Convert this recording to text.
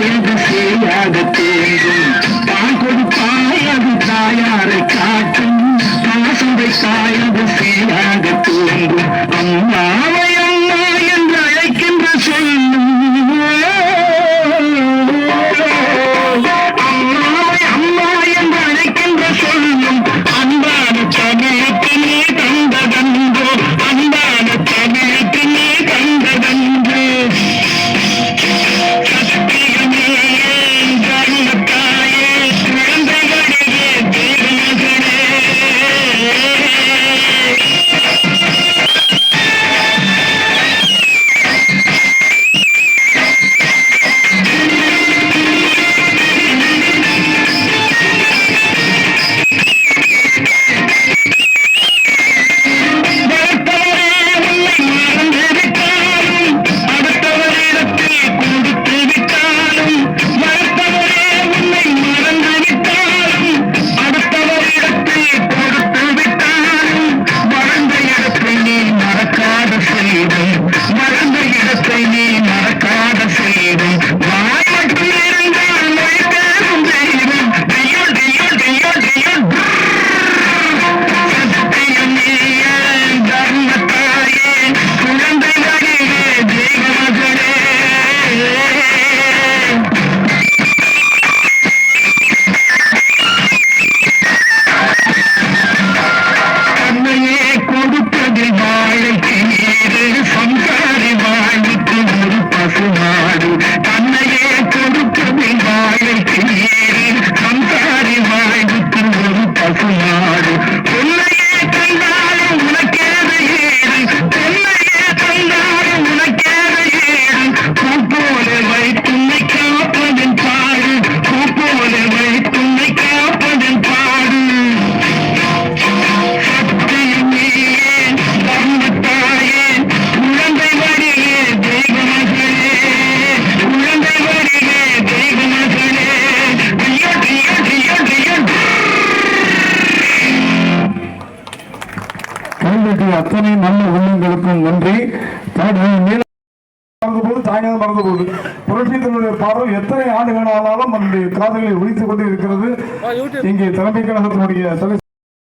தாயது சீராக தோன்றும் தான் கொடுப்பாய் அது தாயாருக்கு பாராட்டிய அத்தனை நல்ல உள்ளங்களுக்கும் நன்றி. மறந்து போது தாய்நாதம் மறந்து போகுது. புரட்சித்தினுடைய பாடல் எத்தனை ஆண்டுகள் ஆனாலும் நம்முடைய காதுகளில் ஒழித்துக் கொண்டு இருக்கிறது. இங்கே தலைமை கழகத்தினுடைய தலை